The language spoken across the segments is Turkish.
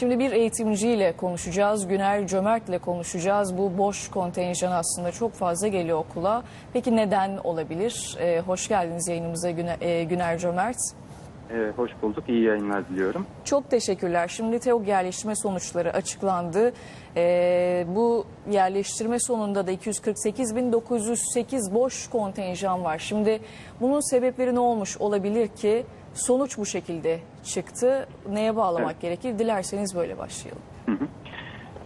Şimdi bir eğitimciyle konuşacağız. Güner Cömert'le konuşacağız. Bu boş kontenjan aslında çok fazla geliyor okula. Peki neden olabilir? Ee, hoş geldiniz yayınımıza Güner, e, Güner Cömert. Ee, hoş bulduk. İyi yayınlar diliyorum. Çok teşekkürler. Şimdi TEOG yerleştirme sonuçları açıklandı. Ee, bu yerleştirme sonunda da 248.908 boş kontenjan var. Şimdi bunun sebepleri ne olmuş olabilir ki sonuç bu şekilde çıktı? Neye bağlamak Evet. gerekir? Dilerseniz böyle başlayalım.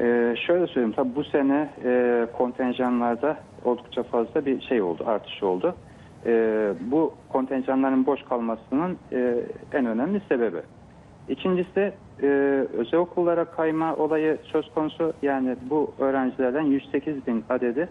Ee, şöyle söyleyeyim. Tabii bu sene e, kontenjanlarda oldukça fazla bir şey oldu, artış oldu. Ee, bu kontenjanların boş kalmasının e, en önemli sebebi. İkincisi e, özel okullara kayma olayı söz konusu. Yani bu öğrencilerden 108 bin adedi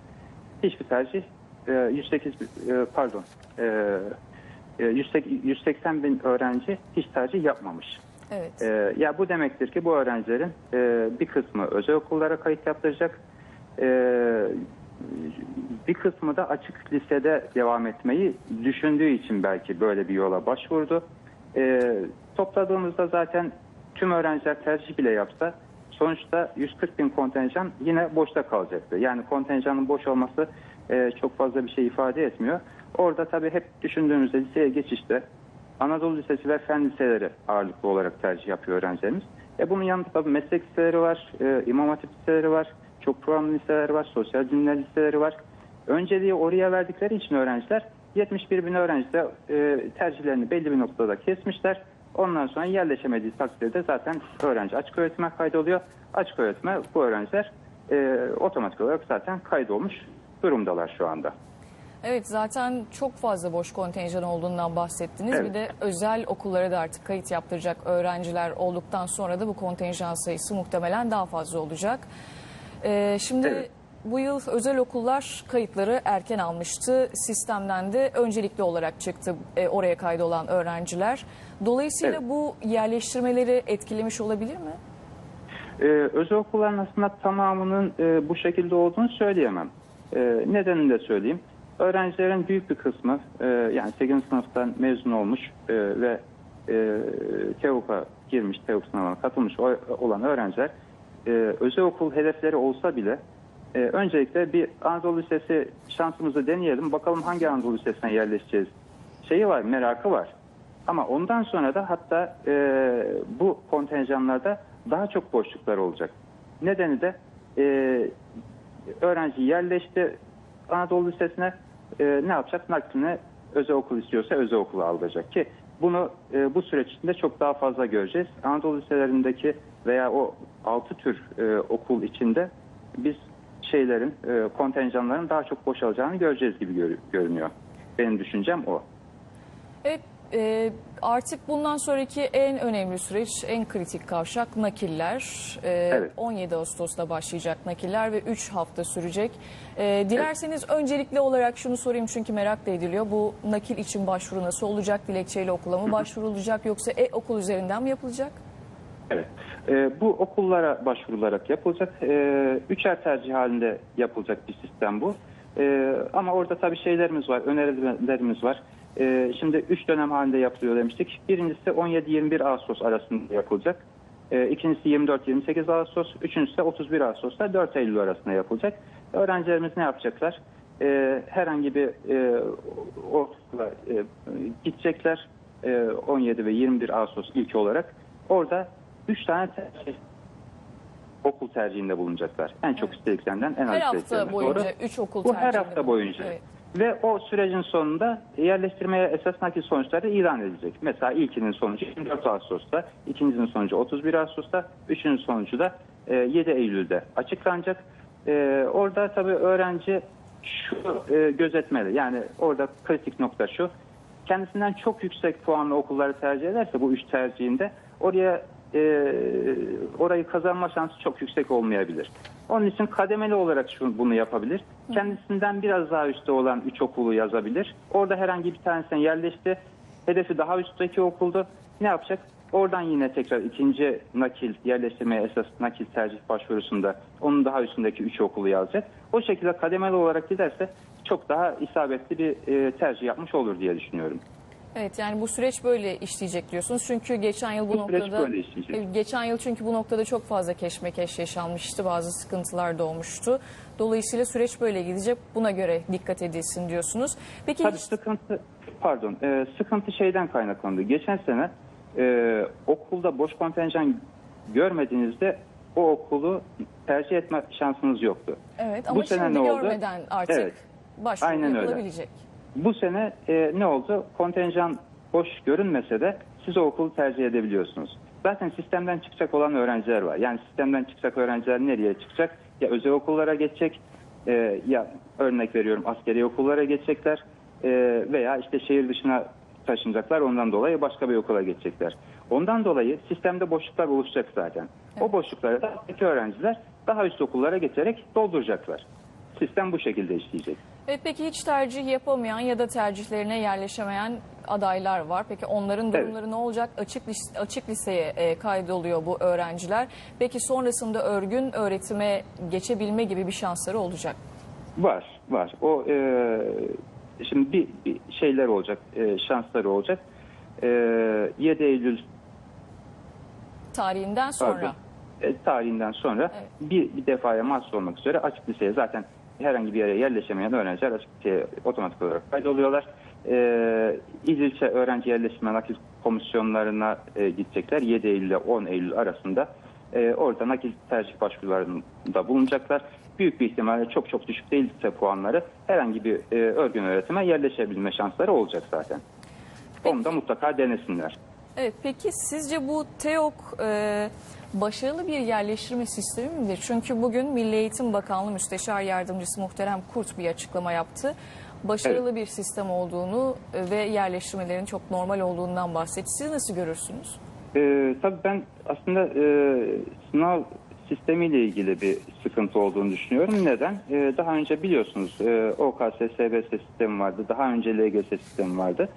hiçbir tercih, e, 108 bin- e, pardon, e, e, 108 180 bin öğrenci hiç tercih yapmamış. Evet. Ee, ya bu demektir ki bu öğrencilerin e, bir kısmı özel okullara kayıt yaptıracak, e, bir kısmı da açık lisede devam etmeyi düşündüğü için belki böyle bir yola başvurdu. E, topladığımızda zaten tüm öğrenciler tercih bile yapsa sonuçta 140 bin kontenjan yine boşta kalacaktı. Yani kontenjanın boş olması e, çok fazla bir şey ifade etmiyor. Orada tabii hep düşündüğümüzde liseye geçişte Anadolu Lisesi ve Fen Liseleri ağırlıklı olarak tercih yapıyor öğrencilerimiz. E bunun yanında tabii meslek liseleri var, e, imam hatip liseleri var, çok programlı liseler var, sosyal bilimler liseleri var. Önceliği oraya verdikleri için öğrenciler 71 bin öğrenci de e, tercihlerini belli bir noktada kesmişler. Ondan sonra yerleşemediği takdirde zaten öğrenci açık öğretime kaydoluyor. Açık öğretime bu öğrenciler e, otomatik olarak zaten kaydolmuş durumdalar şu anda. Evet zaten çok fazla boş kontenjan olduğundan bahsettiniz. Evet. Bir de özel okullara da artık kayıt yaptıracak öğrenciler olduktan sonra da bu kontenjan sayısı muhtemelen daha fazla olacak. Ee, şimdi Evet. bu yıl özel okullar kayıtları erken almıştı. Sistemden de öncelikli olarak çıktı e, oraya kaydolan öğrenciler. Dolayısıyla Evet. bu yerleştirmeleri etkilemiş olabilir mi? Ee, özel okulların aslında tamamının e, bu şekilde olduğunu söyleyemem. E, nedenini de söyleyeyim. Öğrencilerin büyük bir kısmı e, yani 8. sınıftan mezun olmuş e, ve e, TEOK'a girmiş, TEOK sınavına katılmış olan öğrenciler e, özel okul hedefleri olsa bile e, öncelikle bir Anadolu Lisesi şansımızı deneyelim. Bakalım hangi Anadolu Lisesi'ne yerleşeceğiz şeyi var, merakı var. Ama ondan sonra da hatta e, bu kontenjanlarda daha çok boşluklar olacak. Nedeni de e, öğrenci yerleşti Anadolu Lisesi'ne e, ne yapacak? Naklini özel okul istiyorsa özel okula alacak ki bunu e, bu süreç içinde çok daha fazla göreceğiz. Anadolu liselerindeki veya o altı tür e, okul içinde biz şeylerin, e, kontenjanların daha çok boşalacağını göreceğiz gibi gör- görünüyor. Benim düşüncem o. Evet, e, artık bundan sonraki en önemli süreç, en kritik kavşak nakiller. E, Evet. 17 Ağustos'ta başlayacak nakiller ve 3 hafta sürecek. E, dilerseniz öncelikli olarak şunu sorayım çünkü merak da ediliyor. Bu nakil için başvuru nasıl olacak? Dilekçeyle okula mı başvurulacak yoksa e-okul üzerinden mi yapılacak? Evet. Ee, bu okullara başvurularak yapılacak. Ee, üçer tercih halinde yapılacak bir sistem bu. Ee, ama orada tabii şeylerimiz var, önerilerimiz var. Ee, şimdi üç dönem halinde yapılıyor demiştik. Birincisi 17-21 Ağustos arasında yapılacak. Ee, ikincisi 24-28 Ağustos. Üçüncüsü de 31 Ağustos'ta 4 Eylül arasında yapılacak. Öğrencilerimiz ne yapacaklar? Ee, herhangi bir e, e, gidecekler. E, 17 ve 21 Ağustos ilk olarak. Orada 3 tane tercih, okul tercihinde bulunacaklar. En çok istediklerinden en az Her hafta boyunca doğru. 3 okul Bu her tercihinde hafta boyunca. Evet. Ve o sürecin sonunda yerleştirmeye esas nakil sonuçları ilan edilecek. Mesela ilkinin sonucu 24 Ağustos'ta, ikincisinin sonucu 31 Ağustos'ta, üçüncü sonucu da e, 7 Eylül'de açıklanacak. E, orada tabii öğrenci şu e, gözetmeli. Yani orada kritik nokta şu. Kendisinden çok yüksek puanlı okulları tercih ederse bu üç tercihinde oraya e, orayı kazanma şansı çok yüksek olmayabilir. Onun için kademeli olarak şu, bunu yapabilir. Kendisinden biraz daha üstte olan üç okulu yazabilir. Orada herhangi bir tanesine yerleşti. Hedefi daha üstteki okuldu. Ne yapacak? Oradan yine tekrar ikinci nakil yerleştirmeye esas nakil tercih başvurusunda onun daha üstündeki üç okulu yazacak. O şekilde kademeli olarak giderse çok daha isabetli bir e, tercih yapmış olur diye düşünüyorum. Evet yani bu süreç böyle işleyecek diyorsunuz. Çünkü geçen yıl bu, Bu noktada geçen yıl çünkü bu noktada çok fazla keşmekeş yaşanmıştı. Bazı sıkıntılar doğmuştu. Dolayısıyla süreç böyle gidecek. Buna göre dikkat edilsin diyorsunuz. Peki Tabii hiç- sıkıntı, pardon, e, sıkıntı şeyden kaynaklandı. Geçen sene e, okulda boş kontenjan görmediğinizde o okulu tercih etme şansınız yoktu. evet ama bu sene şimdi ne oldu? görmeden artık Evet. başvuru Aynen öyle. Bu sene e, ne oldu? Kontenjan boş görünmese de siz o okulu tercih edebiliyorsunuz. Zaten sistemden çıkacak olan öğrenciler var. Yani sistemden çıkacak öğrenciler nereye çıkacak? Ya özel okullara geçecek e, ya örnek veriyorum askeri okullara geçecekler e, veya işte şehir dışına taşınacaklar. Ondan dolayı başka bir okula geçecekler. Ondan dolayı sistemde boşluklar oluşacak zaten. O boşlukları da öğrenciler daha üst okullara geçerek dolduracaklar. Sistem bu şekilde işleyecek. Evet, peki hiç tercih yapamayan ya da tercihlerine yerleşemeyen adaylar var. Peki onların Evet. durumları ne olacak? Açık açık liseye e, kaydoluyor bu öğrenciler. Peki sonrasında örgün öğretime geçebilme gibi bir şansları olacak. Var, var. O e, şimdi bir, bir şeyler olacak, e, şansları olacak. E, 7 Eylül Tarihinden sonra. pardon, e, tarihinden sonra Evet. bir, bir defaya mahsus olmak üzere açık liseye zaten herhangi bir yere yerleşemeyen öğrenciler açık liseye otomatik olarak kaydoluyorlar. E, İl ilçe öğrenci yerleştirme nakil komisyonlarına e, gidecekler. 7 Eylül ile 10 Eylül arasında e, orada nakil tercih başvurularında bulunacaklar. Büyük bir ihtimalle çok çok düşük değilse puanları herhangi bir e, örgün öğretime yerleşebilme şansları olacak zaten. Onu da mutlaka denesinler. Evet, peki sizce bu TEOK e, başarılı bir yerleştirme sistemi midir? Çünkü bugün Milli Eğitim Bakanlığı Müsteşar Yardımcısı Muhterem Kurt bir açıklama yaptı. Başarılı bir sistem olduğunu e, ve yerleştirmelerin çok normal olduğundan bahsetti. Siz nasıl görürsünüz? Ee, tabii ben aslında e, sınav sistemiyle ilgili bir sıkıntı olduğunu düşünüyorum. Neden? Ee, daha önce biliyorsunuz e, OKS, SBS sistemi vardı. Daha önce LGS sistemi vardı.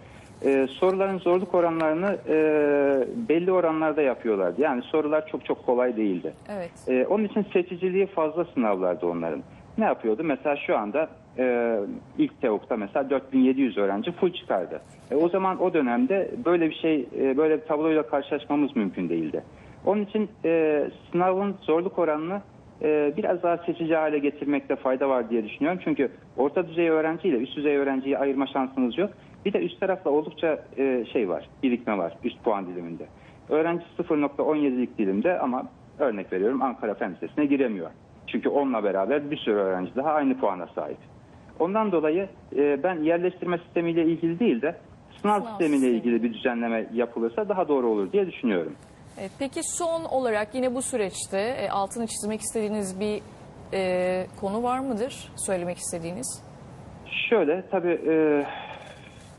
Ee, soruların zorluk oranlarını e, belli oranlarda yapıyorlardı. Yani sorular çok çok kolay değildi. Evet. Ee, onun için seçiciliği fazla sınavlardı onların. Ne yapıyordu? Mesela şu anda e, ilk TEOK'ta mesela 4700 öğrenci full çıkardı. E, o zaman o dönemde böyle bir şey, e, böyle bir tabloyla karşılaşmamız mümkün değildi. Onun için e, sınavın zorluk oranını e, biraz daha seçici hale getirmekte fayda var diye düşünüyorum. Çünkü orta düzey öğrenci ile üst düzey öğrenciyi ayırma şansınız yok. Bir de üst tarafta oldukça e, şey var, birikme var üst puan diliminde. Öğrenci 0.17'lik dilimde ama örnek veriyorum Ankara Fen Lisesi'ne giremiyor. Çünkü onunla beraber bir sürü öğrenci daha aynı puana sahip. Ondan dolayı e, ben yerleştirme sistemiyle ilgili değil de sınav, Sınav sistemiyle sistemi. ilgili bir düzenleme yapılırsa daha doğru olur diye düşünüyorum. Evet, peki son olarak yine bu süreçte e, altını çizmek istediğiniz bir e, konu var mıdır? Söylemek istediğiniz? Şöyle tabii e,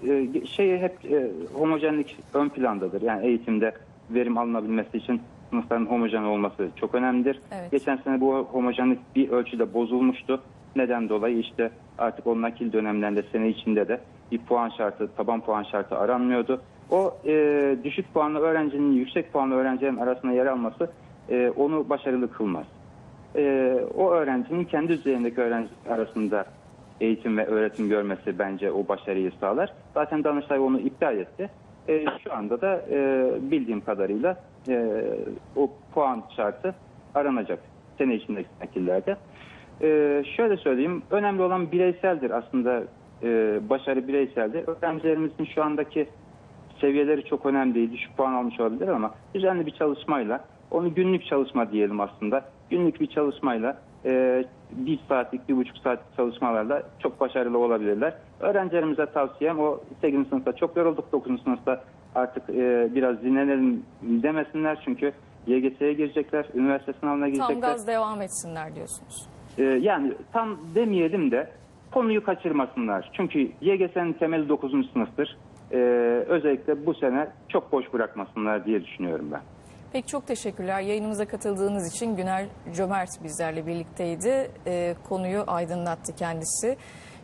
e, şey hep e, homojenlik ön plandadır. Yani eğitimde verim alınabilmesi için sınıfların homojen olması çok önemlidir. Evet. Geçen sene bu homojenlik bir ölçüde bozulmuştu. Neden dolayı işte artık o nakil dönemlerinde sene içinde de bir puan şartı, taban puan şartı aranmıyordu. O e, düşük puanlı öğrencinin yüksek puanlı öğrencilerin arasında yer alması e, onu başarılı kılmaz e, o öğrencinin kendi düzeyindeki öğrenci arasında eğitim ve öğretim görmesi bence o başarıyı sağlar. Zaten Danıştay onu iptal etti. E, şu anda da e, bildiğim kadarıyla e, o puan şartı aranacak sene içindeki nakillerde. E, şöyle söyleyeyim, önemli olan bireyseldir aslında e, başarı bireyseldir. Öğrencilerimizin şu andaki seviyeleri çok önemli değil. Düşük puan almış olabilir ama düzenli bir çalışmayla, onu günlük çalışma diyelim aslında. Günlük bir çalışmayla, e, bir saatlik, bir buçuk saatlik çalışmalarla çok başarılı olabilirler. Öğrencilerimize tavsiyem o 8. sınıfta çok yorulduk, 9. sınıfta artık e, biraz dinlenelim demesinler. Çünkü YGS'ye girecekler, üniversite sınavına Tam girecekler. gaz devam etsinler diyorsunuz. Ee, yani tam demeyelim de konuyu kaçırmasınlar. Çünkü YGS'nin temeli 9. sınıftır. Ee, özellikle bu sene çok boş bırakmasınlar diye düşünüyorum ben. Peki çok teşekkürler. Yayınımıza katıldığınız için Güner Cömert bizlerle birlikteydi. Ee, konuyu aydınlattı kendisi.